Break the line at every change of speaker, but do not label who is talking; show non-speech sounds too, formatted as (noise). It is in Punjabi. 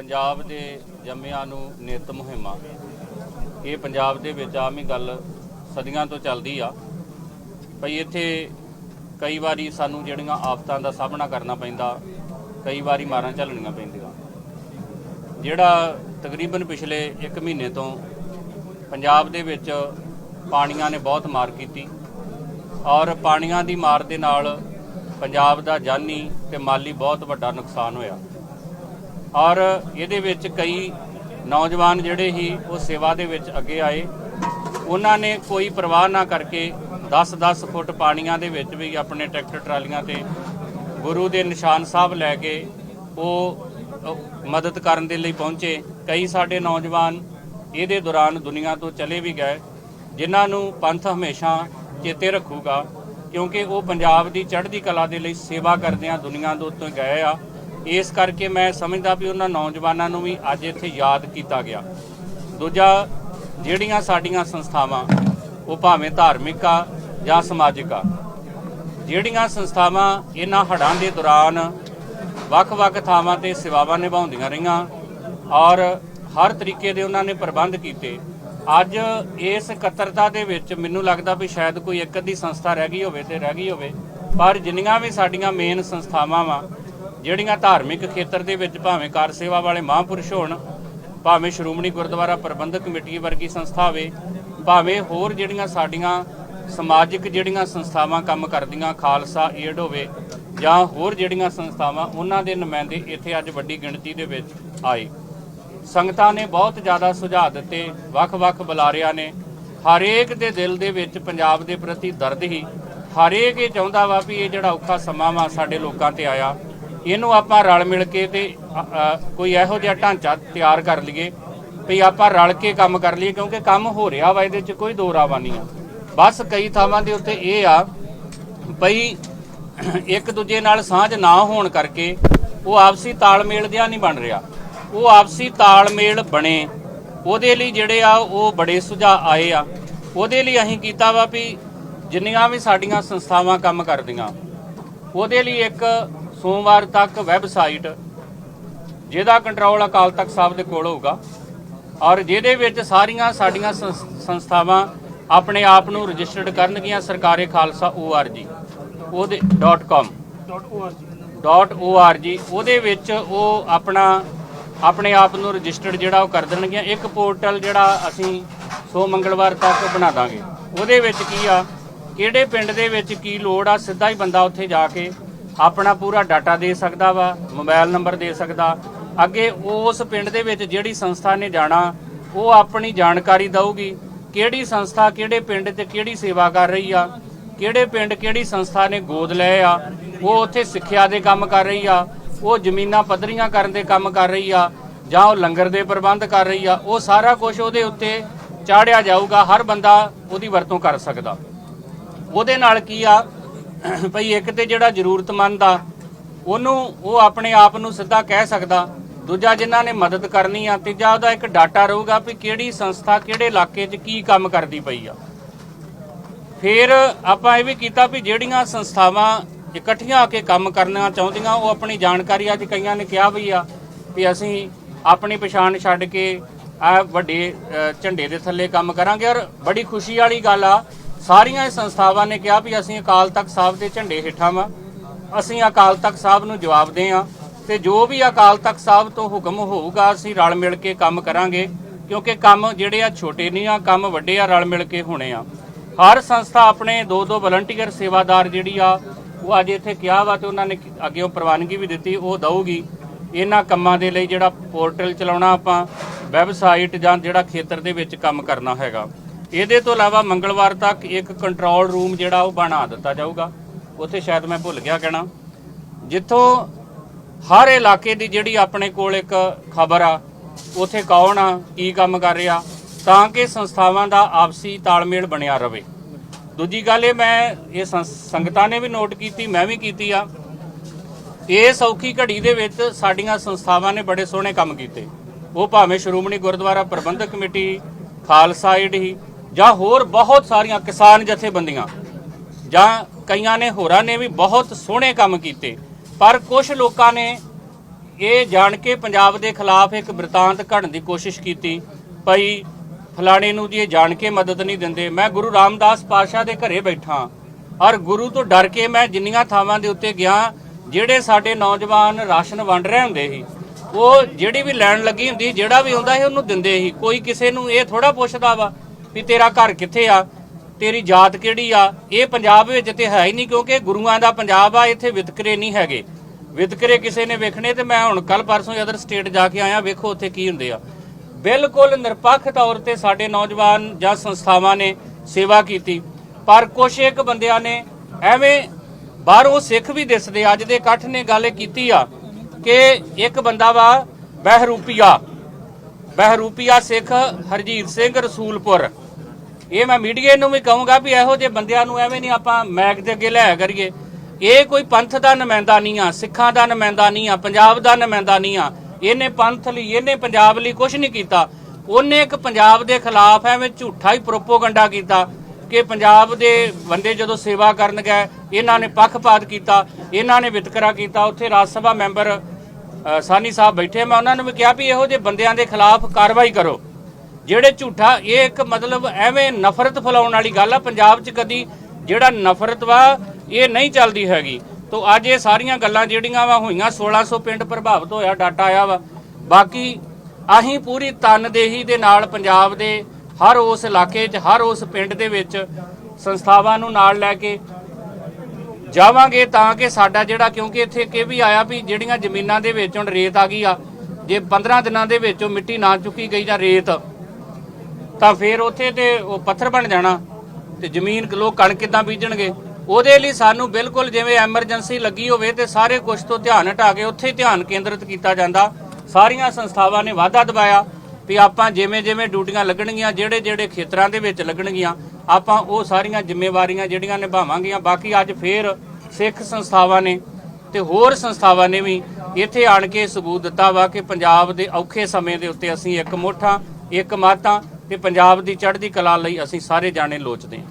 ਪੰਜਾਬ ਦੇ ਜੰਮਿਆਂ ਨੂੰ ਨਿਤ ਮੁਹਿੰਮਾਂ। ਇਹ ਪੰਜਾਬ ਦੇ ਵਿੱਚ ਆਮ ਹੀ ਗੱਲ ਸਦੀਆਂ ਤੋਂ ਚੱਲਦੀ ਆ। ਭਈ ਇੱਥੇ ਕਈ ਵਾਰੀ ਸਾਨੂੰ ਜਿਹੜੀਆਂ ਆਫਤਾਂ ਦਾ ਸਾਹਮਣਾ ਕਰਨਾ ਪੈਂਦਾ, ਕਈ ਵਾਰੀ ਮਾਰਾਂ ਝੱਲਣੀਆਂ ਪੈਂਦੀਆਂ। ਜਿਹੜਾ ਤਕਰੀਬਨ ਪਿਛਲੇ 1 ਮਹੀਨੇ ਤੋਂ ਪੰਜਾਬ ਦੇ ਵਿੱਚ ਪਾਣੀਆਂ ਨੇ ਬਹੁਤ ਮਾਰ ਕੀਤੀ ਔਰ ਪਾਣੀਆਂ ਦੀ ਮਾਰ ਦੇ ਨਾਲ ਪੰਜਾਬ ਦਾ ਜਾਨੀ ਤੇ ਮਾਲੀ ਬਹੁਤ ਵੱਡਾ ਨੁਕਸਾਨ ਹੋਇਆ। ਔਰ ਇਹਦੇ ਵਿੱਚ ਕਈ ਨੌਜਵਾਨ ਜਿਹੜੇ ਹੀ ਉਹ ਸੇਵਾ ਦੇ ਵਿੱਚ ਅੱਗੇ ਆਏ। ਉਹਨਾਂ ਨੇ ਕੋਈ ਪਰਵਾਹ ਨਾ ਕਰਕੇ 10-10 ਫੁੱਟ ਪਾਣੀਆਂ ਦੇ ਵਿੱਚ ਵੀ ਆਪਣੇ ਟਰੈਕਟਰ ਟਰਾਲੀਆਂ ਤੇ ਗੁਰੂ ਦੇ ਨਿਸ਼ਾਨ ਸਾਹਿਬ ਲੈ ਕੇ ਉਹ ਮਦਦ ਕਰਨ ਦੇ ਲਈ ਪਹੁੰਚੇ। ਕਈ ਸਾਡੇ ਨੌਜਵਾਨ ਇਹਦੇ ਦੌਰਾਨ ਦੁਨੀਆ ਤੋਂ ਚਲੇ ਵੀ ਗਏ, ਜਿਨ੍ਹਾਂ ਨੂੰ ਪੰਥ ਹਮੇਸ਼ਾ ਚੇਤੇ ਰੱਖੂਗਾ, ਕਿਉਂਕਿ ਉਹ ਪੰਜਾਬ ਦੀ ਚੜ੍ਹਦੀ ਕਲਾ ਦੇ ਲਈ ਸੇਵਾ ਕਰਦਿਆਂ ਦੁਨੀਆ ਤੋਂ ਉੱਤੋਂ ਗਏ ਆ। ਇਸ ਕਰਕੇ ਮੈਂ ਸਮਝਦਾ ਵੀ ਉਹਨਾਂ ਨੌਜਵਾਨਾਂ ਨੂੰ ਵੀ ਅੱਜ ਇੱਥੇ ਯਾਦ ਕੀਤਾ ਗਿਆ। ਦੂਜਾ, ਜਿਹੜੀਆਂ ਸਾਡੀਆਂ ਸੰਸਥਾਵਾਂ, ਉਹ ਭਾਵੇਂ ਧਾਰਮਿਕ ਆ ਜਾਂ ਸਮਾਜਿਕ ਆ, ਜਿਹੜੀਆਂ ਸੰਸਥਾਵਾਂ ਇਹਨਾਂ ਹੜ੍ਹਾਂ ਦੇ ਦੌਰਾਨ ਵੱਖ-ਵੱਖ ਥਾਵਾਂ ਤੇ ਸੇਵਾਵਾਂ ਨਿਭਾਉਂਦੀਆਂ ਰਹੀਆਂ ਔਰ ਹਰ ਤਰੀਕੇ ਦੇ ਉਹਨਾਂ ਨੇ ਪ੍ਰਬੰਧ ਕੀਤੇ, ਅੱਜ ਇਸ ਇਕੱਤਰਤਾ ਦੇ ਵਿੱਚ ਮੈਨੂੰ ਲੱਗਦਾ ਵੀ ਸ਼ਾਇਦ ਕੋਈ ਇੱਕ ਅੱਧੀ ਸੰਸਥਾ ਰਹਿ ਗਈ ਹੋਵੇ ਤੇ ਰਹਿ ਗਈ ਹੋਵੇ, ਪਰ ਜਿੰਨੀਆਂ ਵੀ ਸਾਡੀਆਂ ਮੇਨ ਸੰਸਥਾਵਾਂ ਵਾ ਜਿਹੜੀਆਂ ਧਾਰਮਿਕ ਖੇਤਰ ਦੇ ਵਿੱਚ ਭਾਵੇਂ ਕਾਰ ਸੇਵਾ ਵਾਲੇ ਮਹਾਂਪੁਰਸ਼ ਹੋਣ, ਭਾਵੇਂ ਸ਼੍ਰੋਮਣੀ ਗੁਰਦੁਆਰਾ ਪ੍ਰਬੰਧਕ ਕਮੇਟੀ ਵਰਗੀ ਸੰਸਥਾ ਹੋਵੇ, ਭਾਵੇਂ ਹੋਰ ਜਿਹੜੀਆਂ ਸਾਡੀਆਂ ਸਮਾਜਿਕ ਜਿਹੜੀਆਂ ਸੰਸਥਾਵਾਂ ਕੰਮ ਕਰਦੀਆਂ, ਖਾਲਸਾ, ਏਡ ਹੋਵੇ, ਜਾਂ ਹੋਰ ਜਿਹੜੀਆਂ ਸੰਸਥਾਵਾਂ, ਉਹਨਾਂ ਦੇ ਨੁਮਾਇੰਦੇ ਇੱਥੇ ਅੱਜ ਵੱਡੀ ਗਿਣਤੀ ਦੇ ਵਿੱਚ ਆਏ। ਸੰਗਤਾਂ ਨੇ ਬਹੁਤ ਜ਼ਿਆਦਾ ਸੁਝਾਅ ਦਿੱਤੇ, ਵੱਖ-ਵੱਖ ਬੁਲਾਰਿਆਂ ਨੇ। ਹਰੇਕ ਦੇ ਦਿਲ ਦੇ ਵਿੱਚ ਪੰਜਾਬ ਦੇ ਪ੍ਰਤੀ ਦਰਦ ਹੀ। ਹਰੇਕ ਇਹ ਚਾਹੁੰਦਾ ਵਾ ਵੀ ਇਹ ਜਿਹੜਾ ਔਖਾ ਸਮਾਂ ਵਾ ਸਾਡੇ ਲੋਕਾਂ ਤੇ ਆਇਆ। ਇਹਨੂੰ ਆਪਾਂ ਰਲ ਮਿਲ ਕੇ ਤੇ ਕੋਈ ਇਹੋ ਜਿਹਾ ਢਾਂਚਾ ਤਿਆਰ ਕਰ ਲਈਏ ਵੀ ਆਪਾਂ ਰਲ ਕੇ ਕੰਮ ਕਰ ਲਈਏ, ਕਿਉਂਕਿ ਕੰਮ ਹੋ ਰਿਹਾ ਵਾ ਇਹਦੇ 'ਚ, ਕੋਈ ਦੋ ਰਾਵਾ ਨਹੀਂ ਆ। ਬਸ ਕਈ ਥਾਵਾਂ ਦੇ ਉੱਤੇ ਇਹ ਆ ਬਈ ਇੱਕ ਦੂਜੇ ਨਾਲ ਸਾਂਝ ਨਾ ਹੋਣ ਕਰਕੇ ਉਹ ਆਪਸੀ ਤਾਲਮੇਲ ਜਿਹਾ ਨਹੀਂ ਬਣ ਰਿਹਾ। ਉਹ ਆਪਸੀ ਤਾਲਮੇਲ ਬਣੇ। ਉਹਦੇ ਲਈ ਜਿਹੜੇ ਆ, ਉਹ ਬੜੇ ਸੁਝਾਅ ਆਏ ਆ। ਉਹਦੇ ਲਈ ਅਸੀਂ ਕੀਤਾ ਵਾ ਵੀ ਜਿੰਨੀਆਂ ਵੀ ਸਾਡੀਆਂ ਸੰਸਥਾਵਾਂ ਕੰਮ ਕਰਦੀਆਂ, ਉਹਦੇ ਲਈ ਇੱਕ ਸੋਮਵਾਰ ਤੱਕ ਵੈਬਸਾਈਟ ਜਿਹਦਾ ਕੰਟਰੋਲ ਅਕਾਲ ਤਖਤ ਸਾਹਿਬ ਦੇ ਕੋਲ ਹੋਊਗਾ ਔਰ ਜਿਹਦੇ ਵਿੱਚ ਸਾਰੀਆਂ ਸਾਡੀਆਂ ਸੰਸ- ਸੰਸਥਾਵਾਂ ਆਪਣੇ ਆਪ ਨੂੰ ਰਜਿਸਟਰਡ ਕਰਨਗੀਆਂ ਸਰਕਾਰੇ ਖਾਲਸਾ org ਉਹਦੇ .com .org ਉਹਦੇ ਵਿੱਚ ਉਹ ਆਪਣਾ ਆਪਣੇ ਆਪ ਨੂੰ ਰਜਿਸਟਰਡ ਜਿਹੜਾ ਉਹ ਕਰ ਦੇਣਗੀਆਂ। ਇੱਕ ਪੋਰਟਲ ਜਿਹੜਾ ਅਸੀਂ ਸੋ ਮੰਗਲਵਾਰ ਤੱਕ ਬਣਾ ਦਾਂਗੇ। ਉਹਦੇ ਵਿੱਚ ਕੀ ਆ ਕਿਹੜੇ ਪਿੰਡ ਦੇ ਵਿੱਚ ਕੀ ਲੋੜ ਆ ਸਿੱਧਾ ਹੀ ਬੰਦਾ ਉੱਥੇ ਜਾ ਕੇ ਆਪਣਾ ਪੂਰਾ ਡਾਟਾ ਦੇ ਸਕਦਾ ਵਾ, ਮੋਬਾਈਲ ਨੰਬਰ ਦੇ ਸਕਦਾ। ਅੱਗੇ ਉਸ ਪਿੰਡ ਦੇ ਵਿੱਚ ਜਿਹੜੀ ਸੰਸਥਾ ਨੇ ਜਾਣਾ, ਉਹ ਆਪਣੀ ਜਾਣਕਾਰੀ ਦਊਗੀ, ਕਿਹੜੀ ਸੰਸਥਾ ਕਿਹੜੇ ਪਿੰਡ 'ਤੇ ਕਿਹੜੀ ਸੇਵਾ ਕਰ ਰਹੀ ਆ, ਕਿਹੜੇ ਪਿੰਡ ਕਿਹੜੀ ਸੰਸਥਾ ਨੇ ਗੋਦ ਲਏ ਆ, ਉਹ ਉੱਥੇ ਸਿੱਖਿਆ ਦੇ ਕੰਮ ਕਰ ਰਹੀ ਆ, ਉਹ ਜ਼ਮੀਨਾਂ ਪੱਧਰੀਆਂ ਕਰਨ ਦੇ ਕੰਮ ਕਰ ਰਹੀ ਆ, ਜਾਂ ਉਹ ਲੰਗਰ ਦੇ ਪ੍ਰਬੰਧ ਕਰ ਰਹੀ ਆ, ਉਹ ਸਾਰਾ ਕੁਝ ਉਹਦੇ ਉੱਤੇ ਚਾੜਿਆ ਜਾਊਗਾ, ਹਰ ਬੰਦਾ ਉਹਦੀ ਵਰਤੋਂ ਕਰ ਸਕਦਾ। ਉਹਦੇ ਨਾਲ ਕੀ ਆ (coughs) ਭਈ ਇੱਕ ਤੇ ਜਿਹੜਾ ਜ਼ਰੂਰਤਮੰਦ ਆ, ਉਹਨੂੰ ਉਹ ਆਪਣੇ ਆਪ ਨੂੰ ਸਿੱਧਾ ਕਹਿ ਸਕਦਾ। ਦੂਜਾ ਜਿਨ੍ਹਾਂ ਨੇ ਮਦਦ ਕਰਨੀ ਆ, ਤੀਜਾ ਉਹਦਾ ਇੱਕ ਡਾਟਾ ਰਹੂਗਾ ਵੀ ਕਿਹੜੀ ਸੰਸਥਾ ਕਿਹੜੇ ਇਲਾਕੇ 'ਚ ਕੀ ਕੰਮ ਕਰਦੀ ਪਈ ਆ। ਫਿਰ ਆਪਾਂ ਇਹ ਵੀ ਕੀਤਾ ਵੀ ਜਿਹੜੀਆਂ ਸੰਸਥਾਵਾਂ ਇਕੱਠੀਆਂ ਆ ਕੇ ਕੰਮ ਕਰਨਾ ਚਾਹੁੰਦੀਆਂ, ਉਹ ਆਪਣੀ ਜਾਣਕਾਰੀ ਅੱਜ ਕਈਆਂ ਨੇ ਕਿਹਾ ਵੀ ਆ, ਵੀ ਅਸੀਂ ਆਪਣੀ ਪਛਾਣ ਛੱਡ ਕੇ ਆ ਵੱਡੇ ਝੰਡੇ ਦੇ ਥੱਲੇ ਕੰਮ ਕਰਾਂਗੇ। ਔਰ ਬੜੀ ਖੁਸ਼ੀ ਵਾਲੀ ਗੱਲ ਆ ਸਾਰੀਆਂ ਇਹ ਸੰਸਥਾਵਾਂ ਨੇ ਕਿਹਾ ਵੀ ਅਸੀਂ ਅਕਾਲ ਤਖਤ ਸਾਹਿਬ ਦੇ ਝੰਡੇ ਹੇਠਾਂ ਵਾਂ। ਅਸੀਂ ਅਕਾਲ ਤਖਤ ਸਾਹਿਬ ਨੂੰ ਜਵਾਬ ਦੇ ਆ ਤੇ ਜੋ ਵੀ ਅਕਾਲ ਤਖਤ ਸਾਹਿਬ ਤੋਂ ਹੁਕਮ ਹੋਊਗਾ, ਅਸੀਂ ਰਲ ਮਿਲ ਕੇ ਕੰਮ ਕਰਾਂਗੇ, ਕਿਉਂਕਿ ਕੰਮ ਜਿਹੜੇ ਆ ਛੋਟੇ ਨਹੀਂ ਆ, ਕੰਮ ਵੱਡੇ ਆ, ਰਲ ਮਿਲ ਕੇ ਹੋਣੇ ਆ। ਹਰ ਸੰਸਥਾ ਆਪਣੇ ਦੋ ਦੋ ਵਲੰਟੀਅਰ ਸੇਵਾਦਾਰ ਜਿਹੜੀ ਆ, ਉਹ ਅੱਜ ਇੱਥੇ ਕਿਹਾ ਵਾ ਤੇ ਉਹਨਾਂ ਨੇ ਅੱਗੇ ਉਹ ਪ੍ਰਵਾਨਗੀ ਵੀ ਦਿੱਤੀ, ਉਹ ਦਊਗੀ। ਇਹਨਾਂ ਕੰਮਾਂ ਦੇ ਲਈ ਜਿਹੜਾ ਪੋਰਟਲ ਚਲਾਉਣਾ ਆਪਾਂ, ਵੈਬਸਾਈਟ ਜਾਂ ਜਿਹੜਾ ਖੇਤਰ ਦੇ ਵਿੱਚ ਕੰਮ ਕਰਨਾ ਹੈਗਾ। ਇਹਦੇ ਤੋਂ ਇਲਾਵਾ ਮੰਗਲਵਾਰ ਤੱਕ ਇੱਕ ਕੰਟਰੋਲ ਰੂਮ ਜਿਹੜਾ ਉਹ ਬਣਾ ਦਿੱਤਾ ਜਾਊਗਾ। ਉੱਥੇ ਸ਼ਾਇਦ ਮੈਂ ਭੁੱਲ ਗਿਆ ਕਹਿਣਾ। ਜਿੱਥੋਂ ਹਰ ਇਲਾਕੇ ਦੀ ਜਿਹੜੀ ਆਪਣੇ ਕੋਲ ਇੱਕ ਖਬਰ ਆ, ਉੱਥੇ ਕੌਣ ਆ, ਕੀ ਕੰਮ ਕਰ ਰਿਹਾ, ਤਾਂ ਕਿ ਸੰਸਥਾਵਾਂ ਦਾ ਆਪਸੀ ਤਾਲਮੇਲ ਬਣਿਆ ਰਹੇ ਦੂਜੀ ਗੱਲ ਇਹ ਮੈਂ, ਇਹ ਸੰਗਤਾਂ ਨੇ ਵੀ ਨੋਟ ਕੀਤੀ, ਮੈਂ ਵੀ ਕੀਤੀ ਆ। ਇਹ ਸੌਖੀ ਘੜੀ ਦੇ ਵਿੱਚ ਸਾਡੀਆਂ ਸੰਸਥਾਵਾਂ ਨੇ ਬੜੇ ਸੋਹਣੇ ਕੰਮ ਕੀਤੇ। ਉਹ ਭਾਵੇਂ ਸ਼੍ਰੋਮਣੀ ਗੁਰਦੁਆਰਾ ਪ੍ਰਬੰਧਕ ਕਮੇਟੀ, ਖਾਲਸਾ ਏਡ ਹੀ ਜਾਂ ਹੋਰ ਬਹੁਤ ਸਾਰੀਆਂ ਕਿਸਾਨ ਜਥੇਬੰਦੀਆਂ ਜਾਂ ਕਈਆਂ ਨੇ ਹੋਰਾਂ ਨੇ ਵੀ ਬਹੁਤ ਸੋਹਣੇ ਕੰਮ ਕੀਤੇ, ਪਰ ਕੁਝ ਲੋਕਾਂ ਨੇ ਇਹ ਜਾਣ ਕੇ ਪੰਜਾਬ ਦੇ ਖਿਲਾਫ ਇੱਕ ਬ੍ਰਿਤਾਂਤ ਘੜਨ ਦੀ ਕੋਸ਼ਿਸ਼ ਕੀਤੀ, ਭਈ ਫਲਾਣੇ ਨੂੰ ਜੀ ਇਹ ਜਾਣ ਕੇ ਮਦਦ ਨਹੀਂ ਦਿੰਦੇ। ਮੈਂ ਗੁਰੂ ਰਾਮਦਾਸ ਪਾਤਸ਼ਾਹ ਦੇ ਘਰੇ ਬੈਠਾ ਔਰ ਗੁਰੂ ਤੋਂ ਡਰ ਕੇ ਮੈਂ ਜਿੰਨੀਆਂ ਥਾਵਾਂ ਦੇ ਉੱਤੇ ਗਿਆ, ਜਿਹੜੇ ਸਾਡੇ ਨੌਜਵਾਨ ਰਾਸ਼ਨ ਵੰਡ ਰਹੇ ਹੁੰਦੇ ਸੀ, ਉਹ ਜਿਹੜੀ ਵੀ ਲੈਣ ਲੱਗੀ ਹੁੰਦੀ, ਜਿਹੜਾ ਵੀ ਆਉਂਦਾ ਸੀ ਉਹਨੂੰ ਦਿੰਦੇ ਸੀ। ਕੋਈ ਕਿਸੇ ਨੂੰ ਇਹ ਥੋੜਾ ਪੁੱਛਦਾ ਵਾ ਵੀ ਤੇਰਾ ਘਰ ਕਿੱਥੇ ਆ? ਤੇਰੀ ਜਾਤ ਕਿਹੜੀ ਆ? ਇਹ ਪੰਜਾਬ ਵਿੱਚ ਤੇ ਹੈ ਹੀ ਨਹੀਂ ਕਿਉਂਕਿ ਗੁਰੂਆਂ ਦਾ ਪੰਜਾਬ ਆ, ਇੱਥੇ ਵਿਤਕਰੇ ਨਹੀਂ ਹੈਗੇ। ਵਿਤਕਰੇ ਕਿਸੇ ਨੇ ਵੇਖਣੇ ਤੇ ਮੈਂ ਹੁਣ ਕੱਲ ਪਰਸੋਂ ਅਦਰ ਸਟੇਟ ਜਾ ਕੇ ਆਇਆ, ਵੇਖੋ ਉੱਥੇ ਕੀ ਹੁੰਦੇ ਆ। ਬਿਲਕੁਲ ਨਿਰਪੱਖ ਤੌਰ ਤੇ ਸਾਡੇ ਨੌਜਵਾਨ ਜਾਂ ਸੰਸਥਾਵਾਂ ਨੇ ਸੇਵਾ ਕੀਤੀ। ਪਰ ਕੁਛ ਇੱਕ ਬੰਦਿਆਂ ਨੇ ਐਵੇਂ ਬਾਹਰੋਂ ਸਿੱਖ ਵੀ ਦਿਸਦੇ ਅੱਜ ਦੇ ਇਕੱਠ ਨੇ ਗੱਲ ਇਹ ਕੀਤੀ ਆ ਕਿ ਇੱਕ ਬੰਦਾ ਵਾ ਬਹਿਰੂਪੀਆ। ਬਹਿਰੂਪੀਆ ਸਿੱਖ ਹਰਜੀਤ ਸਿੰਘ ਰਸੂਲਪੁਰ। ਇਹ ਮੈਂ ਮੀਡੀਆ ਨੂੰ ਵੀ ਕਹੂੰਗਾ ਵੀ ਇਹੋ ਜਿਹੇ ਬੰਦਿਆਂ ਨੂੰ ਐਵੇਂ ਨਹੀਂ ਆਪਾਂ ਮੈਕ ਦੇ ਅੱਗੇ ਲਿਆਇਆ ਕਰੀਏ। ਇਹ ਕੋਈ ਪੰਥ ਦਾ ਨੁਮਾਇੰਦਾ ਨਹੀਂ ਆ, ਸਿੱਖਾਂ ਦਾ ਨੁਮਾਇੰਦਾ ਨਹੀਂ ਆ, ਪੰਜਾਬ ਦਾ ਨੁਮਾਇੰਦਾ ਨਹੀਂ ਆ। ਇਹਨੇ ਪੰਥ ਲਈ, ਇਹਨੇ ਪੰਜਾਬ ਲਈ ਕੁਝ ਨਹੀਂ ਕੀਤਾ। ਉਹਨੇ ਇੱਕ ਪੰਜਾਬ ਦੇ ਖਿਲਾਫ ਐਵੇਂ ਝੂਠਾ ਹੀ ਪ੍ਰੋਪੋਗੰਡਾ ਕੀਤਾ ਕਿ ਪੰਜਾਬ ਦੇ ਬੰਦੇ ਜਦੋਂ ਸੇਵਾ ਕਰਨ ਗਏ, ਇਹਨਾਂ ਨੇ ਪੱਖਪਾਤ ਕੀਤਾ, ਇਹਨਾਂ ਨੇ ਵਿਤਕਰਾ ਕੀਤਾ। ਉੱਥੇ ਰਾਜ ਸਭਾ ਮੈਂਬਰ ਸਾਨੀ ਸਾਹਿਬ ਬੈਠੇ ਮੈਂ ਉਹਨਾਂ ਨੂੰ ਵੀ ਕਿਹਾ ਵੀ ਇਹੋ ਜਿਹੇ ਬੰਦਿਆਂ ਦੇ ਖਿਲਾਫ ਕਾਰਵਾਈ ਕਰੋ। ਜਿਹੜੇ ਝੂਠਾ, ਇਹ ਇੱਕ ਮਤਲਬ ਐਵੇਂ ਨਫ਼ਰਤ ਫੈਲਾਉਣ ਵਾਲੀ ਗੱਲ ਆ। ਪੰਜਾਬ 'ਚ ਕਦੀ ਜਿਹੜਾ ਨਫ਼ਰਤ ਵਾ, ਇਹ ਨਹੀਂ ਚੱਲਦੀ ਹੈਗੀ। ਤੋ ਅੱਜ ਇਹ ਸਾਰੀਆਂ ਗੱਲਾਂ ਜਿਹੜੀਆਂ ਵਾ ਹੋਈਆਂ 1600 ਪਿੰਡ ਪ੍ਰਭਾਵਿਤ ਹੋਇਆ, ਡਾਟਾ ਆਇਆ ਵਾ। ਬਾਕੀ ਅਸੀਂ ਪੂਰੀ ਤਨਦੇਹੀ ਦੇ ਨਾਲ ਪੰਜਾਬ ਦੇ, ਹਰ ਉਸ ਇਲਾਕੇ 'ਚ, ਹਰ ਉਸ ਪਿੰਡ ਦੇ ਵਿੱਚ ਸੰਸਥਾਵਾਂ ਨੂੰ ਨਾਲ ਲੈ ਕੇ ਜਾਵਾਂਗੇ ਤਾਂ ਕਿ ਸਾਡਾ ਜਿਹੜਾ, ਕਿਉਂਕਿ ਇੱਥੇ ਕਿ ਵੀ ਆਇਆ ਵੀ ਜਿਹੜੀਆਂ ਜ਼ਮੀਨਾਂ ਦੇ ਵਿੱਚ ਹੁਣ ਰੇਤ ਆ ਗਈ ਆ, ਜੇ 15 ਦਿਨਾਂ ਦੇ ਵਿੱਚ ਉਹ ਮਿੱਟੀ ਨਾ ਚੁੱਕੀ ਗਈ ਜਾਂ ਰੇਤ ਤਾਂ ਫਿਰ ਉੱਥੇ ਤੇ ਉਹ ਪੱਥਰ ਬਣ ਜਾਣਾ ਤੇ ਜ਼ਮੀਨ ਲੋਕ ਕਣਕ ਕਿੱਦਾਂ ਬੀਜਣਗੇ? ਉਹਦੇ ਲਈ ਸਾਨੂੰ ਬਿਲਕੁਲ ਜਿਵੇਂ ਐਮਰਜੈਂਸੀ ਲੱਗੀ ਹੋਵੇ ਤੇ ਸਾਰੇ ਕੁਝ ਤੋਂ ਧਿਆਨ ਹਟਾ ਕੇ ਉੱਥੇ ਧਿਆਨ ਕੇਂਦਰਿਤ ਕੀਤਾ ਜਾਂਦਾ। ਸਾਰੀਆਂ ਸੰਸਥਾਵਾਂ ਨੇ ਵਾਅਦਾ ਦਵਾਇਆ ਵੀ ਆਪਾਂ ਜਿਵੇਂ ਜਿਵੇਂ ਡਿਊਟੀਆਂ ਲੱਗਣਗੀਆਂ, ਜਿਹੜੇ ਜਿਹੜੇ ਖੇਤਰਾਂ ਦੇ ਵਿੱਚ ਲੱਗਣਗੀਆਂ, ਆਪਾਂ ਉਹ ਸਾਰੀਆਂ ਜ਼ਿੰਮੇਵਾਰੀਆਂ ਜਿਹੜੀਆਂ ਨਿਭਾਵਾਂਗੀਆਂ। ਬਾਕੀ ਅੱਜ ਫੇਰ ਸਿੱਖ ਸੰਸਥਾਵਾਂ ਨੇ ਤੇ ਹੋਰ ਸੰਸਥਾਵਾਂ ਨੇ ਵੀ ਇੱਥੇ ਆਣ ਕੇ ਸਬੂਤ ਦਿੱਤਾ ਵਾ ਕਿ ਪੰਜਾਬ ਦੇ ਔਖੇ ਸਮੇਂ ਦੇ ਉੱਤੇ ਅਸੀਂ ਇੱਕ ਮੁੱਠਾਂ ਇੱਕ ਮਾਤਾਂ ਤੇ ਪੰਜਾਬ ਦੀ ਚੜ੍ਹਦੀ ਕਲਾ ਲਈ ਅਸੀਂ ਸਾਰੇ ਜਾਣੇ ਲੋਚਦੇ ਹਾਂ।